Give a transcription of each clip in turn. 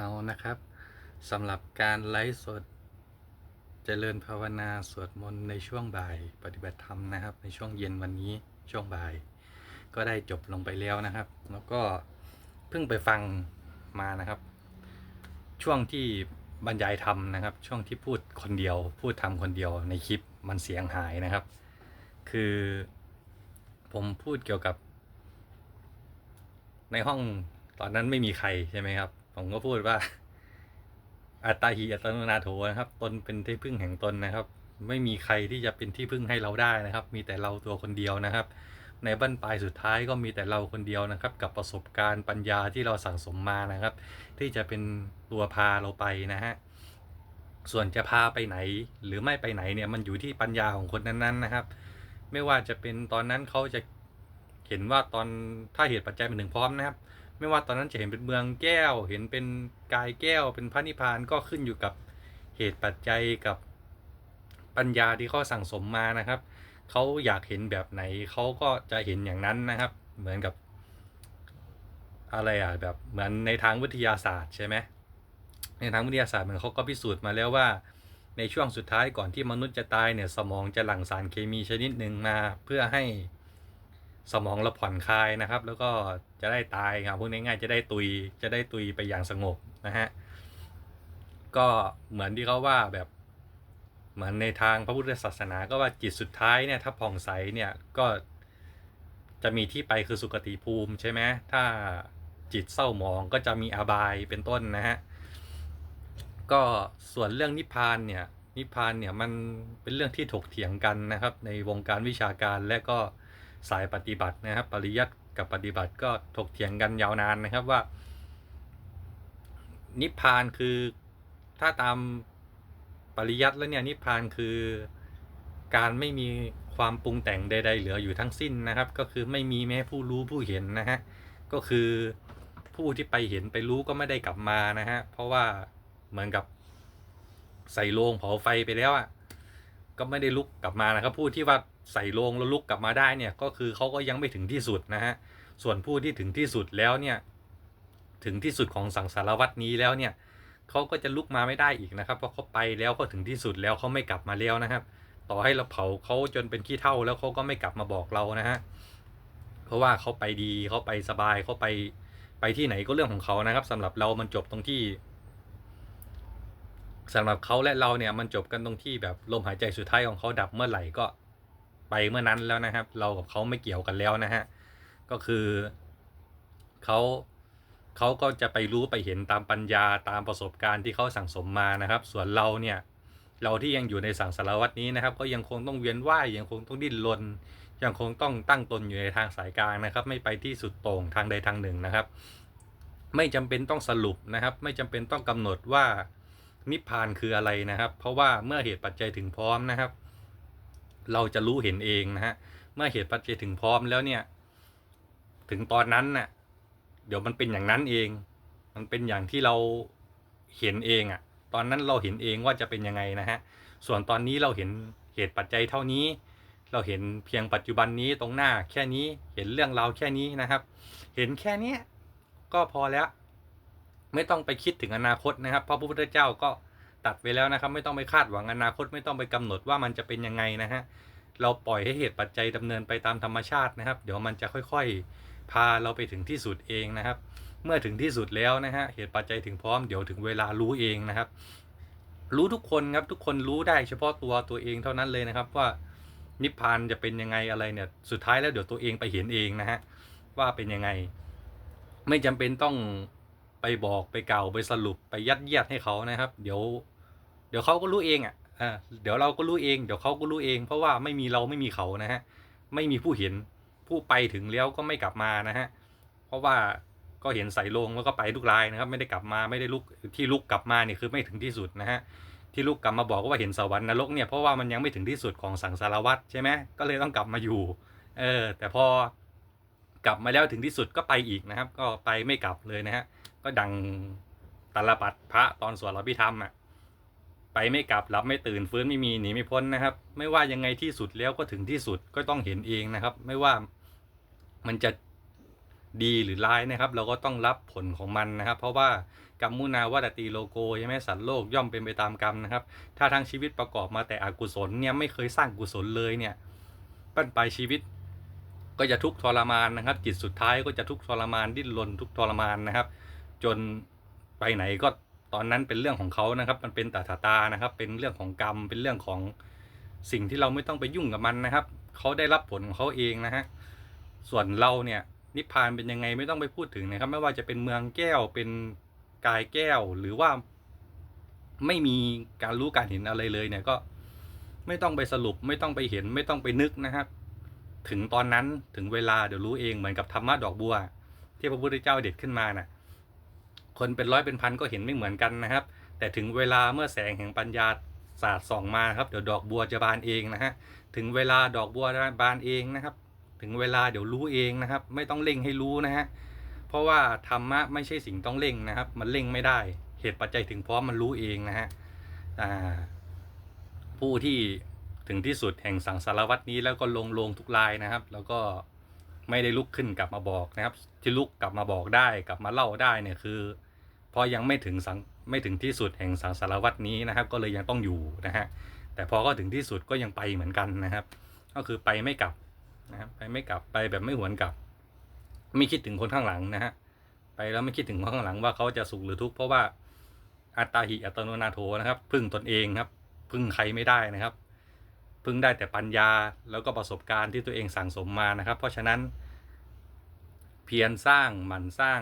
เอานะครับสำหรับการไลฟ์สดเจริญภาวนาสวดมนต์ในช่วงบ่าย ปฏิบัติธรรมนะครับ ในช่วงเย็นวันนี้ช่วงบ่าย ก็ได้จบลงไปแล้วนะครับ แล้วก็เพิ่งไปฟังมานะครับ ช่วงที่บรรยายธรรมนะครับ ช่วงที่พูดคนเดียว พูดทำคนเดียวในคลิปมันเสียงหายนะครับ คือผมพูดเกี่ยวกับ ในห้องตอนนั้นไม่มีใครใช่ไหมครับ ผมก็พูดว่า อัตตาหิอัตโนนาโถนะครับ ตนเป็นที่พึ่งแห่งตนนะครับ ไม่มีใครที่จะเป็นที่พึ่งให้เราได้นะครับ มีแต่เราตัวคนเดียวนะครับ ในบั้นปลายสุดท้ายก็มีแต่เราคนเดียวนะครับ กับประสบการณ์ปัญญาที่เราสั่งสมมานะครับ ที่จะเป็นตัวพาเราไปนะฮะส่วนจะพาไปไหนหรือไม่ไปไหนเนี่ยมันอยู่ที่ปัญญาของคนนั้นๆนะครับ ไม่ว่าจะเป็นตอนนั้นเขาจะเห็นว่าตอนถ้าเหตุปัจจัยเป็นถึงพร้อมนะครับ ไม่ว่าตอนนั้นจะเห็นเป็นเมืองแก้ว เห็นเป็นกายแก้ว เป็นพระนิพพานก็ขึ้นอยู่กับเหตุปัจจัยกับปัญญาที่เขาสั่งสมมานะครับเขาอยากเห็นแบบไหนเขาก็จะเห็นอย่างนั้นนะครับ เหมือนกับ อะไรอะแบบเหมือนในทางวิทยาศาสตร์ใช่ไหมในทางวิทยาศาสตร์เหมือนเขาก็พิสูจน์มาแล้วว่าในช่วงสุดท้ายก่อนที่มนุษย์จะตายเนี่ยสมองจะหลั่งสารเคมีชนิดหนึ่งมาเพื่อให้ สมองเราผ่อนคลายนะครับ แล้วก็จะได้ตายครับพูดง่ายๆจะได้ตุยจะได้ตุยไปอย่างสงบนะฮะก็เหมือนที่เขาว่าแบบเหมือนในทางพระพุทธศาสนาก็ว่าจิตสุดท้ายเนี่ยถ้าผ่องใสเนี่ยก็จะมีที่ไปคือสุคติภูมิใช่ไหมถ้าจิตเศร้าหมองก็จะมีอบายเป็นต้นนะฮะก็ส่วนเรื่องนิพพานเนี่ยนิพพานเนี่ยมันเป็นเรื่องที่ถกเถียงกันนะครับ ในวงการวิชาการและก็ สายปฏิบัตินะครับ ปริยัติกับปฏิบัติก็ถกเถียงกันยาวนานนะครับว่า นิพพานคือถ้าตามปริยัติแล้วเนี่ยนิพพานคือการไม่มีความปรุงแต่งใด ๆ เหลืออยู่ทั้งสิ้นนะครับ ก็คือไม่มีแม้ผู้รู้ผู้เห็นนะฮะก็คือผู้ที่ไปเห็นไปรู้ก็ไม่ได้กลับมานะฮะเพราะว่าเหมือนกับใส่โลงเผาไฟไปแล้วอะ ก็ไม่ได้ลุกกลับมานะครับ ผู้ที่ว่าใส่โลงแล้วลุกกลับมาได้เนี่ยก็คือเขาก็ยังไม่ถึงที่สุดนะฮะส่วนผู้ที่ถึงที่สุดแล้วเนี่ยถึงที่สุดของสังสารวัตนี้แล้วเนี่ยเขาก็จะลุกมาไม่ได้อีกนะครับ เพราะเขาไปแล้วเขาถึงที่สุดแล้วเขาไม่กลับมาแล้วนะครับ ต่อให้เราเผาเขาจนเป็นขี้เท่าแล้วเขาก็ไม่กลับมาบอกเรานะฮะเพราะว่าเขาไปดีเขาไปสบายเขาไปไปที่ไหนก็เรื่องของเขานะครับสำหรับเรามันจบตรงที่ สำหรับเขาและเราเนี่ยมันจบกันตรงที่แบบลมหายใจสุดท้ายของเขาดับเมื่อไหร่ก็ไปเมื่อนั้นแล้วนะครับ เรากับเขาไม่เกี่ยวกันแล้วนะฮะก็คือเขาเขาก็จะไปรู้ไปเห็นตามปัญญาตามประสบการณ์ที่เขาสั่งสมมานะครับ ส่วนเราเนี่ยเราที่ยังอยู่ในสังสารวัตนี้นะครับ ก็ยังคงต้องเวียนว่ายยังคงต้องดิ้นรนยังคงต้องตั้งตนอยู่ในทางสายกลางนะครับ ไม่ไปที่สุดโต่งทางใดทางหนึ่งนะครับ ไม่จำเป็นต้องสรุปนะครับ ไม่จำเป็นต้องกำหนดว่า นิพพานคืออะไรนะครับ เพราะว่าเมื่อเหตุปัจจัยถึงพร้อมนะครับ เราจะรู้เห็นเองนะฮะเมื่อเหตุปัจจัยถึงพร้อมแล้วเนี่ย ถึงตอนนั้นน่ะ เดี๋ยวมันเป็นอย่างนั้นเอง มันเป็นอย่างที่เราเห็นเองอะ่ะ ตอนนั้นเราเห็นเองว่าจะเป็นยังไงนะฮะส่วนตอนนี้เราเห็นเหตุปัจจัยเท่านี้ เราเห็นเพียงปัจจุบันนี้ตรงหน้าแค่นี้เห็นเรื่องราวแค่นี้นะครับ เห็นแค่นี้ก็พอแล้ว ไม่ต้องไปคิดถึงอนาคตนะครับ เพราะพระพุทธเจ้าก็ตัดไปแล้วนะครับ ไม่ต้องไปคาดหวังอนาคต ไม่ต้องไปกำหนดว่ามันจะเป็นยังไงนะฮะเราปล่อยให้เหตุปัจจัยดำเนินไปตามธรรมชาตินะครับ เดี๋ยวมันจะค่อยๆ พาเราไปถึงที่สุดเองนะครับ เมื่อถึงที่สุดแล้วนะฮะเหตุปัจจัยถึงพร้อมเดี๋ยวถึงเวลารู้เองนะครับ รู้ทุกคนครับทุกคนรู้ได้เฉพาะตัวตัวเองเท่านั้นเลยนะครับว่านิพพานจะเป็นยังไงอะไรเนี่ยสุดท้ายแล้วเดี๋ยวตัวเองไปเห็นเองนะฮะว่าเป็นยังไง ไม่จำเป็นต้อง ไปบอกไปกล่าวไปสรุปไปยัดเยียดให้เขานะครับ เดี๋ยว เดี๋ยวเขาก็รู้เองอะเดี๋ยวเราก็รู้เอง เดี๋ยวเขาก็รู้เอง เพราะว่าไม่มีเราไม่มีเขานะฮะไม่มีผู้เห็นผู้ไปถึงแล้วก็ไม่กลับมานะฮะเพราะว่าก็เห็นใส่ลงแล้วก็ไปทุกรายนะครับ ไม่ได้กลับมาไม่ได้ลุกที่ลุกกลับมาเนี่ยคือไม่ถึงที่สุดนะฮะที่ลุกกลับมาบอกว่าเห็นสวรรค์นรกเนี่ยเพราะว่ามันยังไม่ถึงที่สุดของสังสารวัฏใช่ไหมก็เลยต้องกลับมาอยู่เออแต่พอกลับมาแล้วถึงที่สุดก็ไปอีกนะครับ ก็ไปไม่กลับเลยนะฮะ ก็ดังตาลปัดพระตอนสวดรพิธรรมอะไปไม่กลับหลับไม่ตื่นฟื้นไม่มีหนีไม่พ้นนะครับ ไม่ว่ายังไงที่สุดแล้วก็ถึงที่สุดก็ต้องเห็นเองนะครับ ไม่ว่ามันจะดีหรือร้ายนะครับ เราก็ต้องรับผลของมันนะครับ เพราะว่ากรรมมุนาวัตตีโลโกใช่ไหมสัตว์โลกย่อมเป็นไปตามกรรมนะครับ ถ้าทั้งชีวิตประกอบมาแต่อกุศลเนี่ยไม่เคยสร้างกุศลเลยเนี่ยปั้นไปชีวิต ก็จะทุกข์ทรมานนะครับ จิตสุดท้ายก็จะทุกข์ทรมานดิ้นรนทุกข์ทรมานนะครับ จนไปไหนก็ตอนนั้นเป็นเรื่องของเขานะครับ มันเป็นตาถาตานะครับ เป็นเรื่องของกรรม เป็นเรื่องของสิ่งที่เราไม่ต้องไปยุ่งกับมันนะครับ เขาได้รับผลของเขาเองนะฮะ ส่วนเราเนี่ยนิพพานเป็นยังไงไม่ต้องไปพูดถึงนะครับ ไม่ว่าจะเป็นเมืองแก้ว เป็นกายแก้ว หรือว่าไม่มีการรู้การเห็นอะไรเลยเนี่ยก็ไม่ต้องไปสรุปไม่ต้องไปเห็นไม่ต้องไปนึกนะครับ ถึงตอนนั้นถึงเวลาเดี๋ยวรู้เองเหมือนกับธรรมะดอกบัว ที่พระพุทธเจ้าเด็ดขึ้นมาน่ะ คนเป็นร้อยเป็นพันก็เห็นไม่เหมือนกันนะครับ แต่ถึงเวลาเมื่อแสงแห่งปัญญาสาดส่องมาครับเดี๋ยวดอกบัวจะบานเองนะฮะถึงเวลาดอกบัวบานเองนะครับ ถึงเวลาเดี๋ยวรู้เองนะครับ ไม่ต้องเร่งให้รู้นะฮะเพราะว่าธรรมะไม่ใช่สิ่งต้องเร่งนะครับ มันเร่งไม่ได้ เหตุปัจจัยถึงพร้อมมันรู้เองนะฮะผู้ที่ถึงที่สุดแห่งสังสารวัตนี้แล้วก็ลงลงทุกรายนะครับ แล้วก็ไม่ได้ลุกขึ้นกลับมาบอกนะครับ ที่ลุกกลับมาบอกได้กลับมาเล่าได้เนี่ยคือ เพราะยังไม่ถึงสังไม่ถึงที่สุดแห่งสังสารวัตนี้นะครับ ก็เลยยังต้องอยู่นะฮะแต่พอก็ถึงที่สุดก็ยังไปเหมือนกันนะครับ ก็คือไปไม่กลับนะครับไปไม่กลับไปแบบไม่หวนกลับ ไม่คิดถึงคนข้างหลังนะฮะไปแล้วไม่คิดถึงคนข้างหลังว่าเขาจะสุขหรือทุกข์เพราะว่าอัตตาหิอัตโนนาโถนะครับพึ่งตนเองครับพึ่งใครไม่ได้นะครับ พึ่งได้แต่ปัญญาแล้วก็ประสบการณ์ที่ตัวเองสั่งสมมานะครับ เพราะฉะนั้นเพียรสร้างหมั่นสร้าง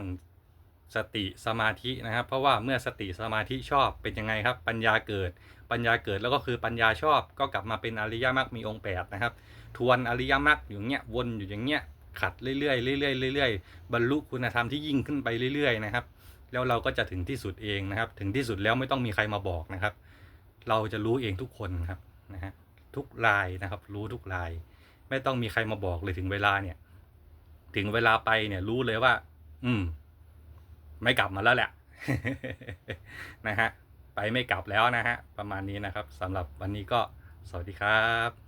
สติสมาธินะครับ เพราะว่าเมื่อสติสมาธิชอบเป็นยังไงครับ ปัญญาเกิด ปัญญาเกิดแล้วก็คือปัญญาชอบก็กลับมาเป็นอริยมรรคมีองค์แปดนะครับ ทวนอริยมรรคอยู่เงี้ยวนอยู่อย่างเงี้ยขัดเรื่อยๆเรื่อยๆเรื่อยๆบรรลุคุณธรรมที่ยิ่งขึ้นไปเรื่อยๆนะครับ แล้วเราก็จะถึงที่สุดเองนะครับ ถึงที่สุดแล้วไม่ต้องมีใครมาบอกนะครับ เราจะรู้เองทุกคนครับนะฮะทุกรายนะครับ รู้ทุกราย ไม่ต้องมีใครมาบอกเลยถึงเวลาเนี่ย ถึงเวลาไปเนี่ยรู้เลยว่า อืม ไม่กลับมาแล้วแหละนะฮะไปไม่กลับแล้วนะฮะประมาณนี้นะครับสำหรับวันนี้ก็สวัสดีครับ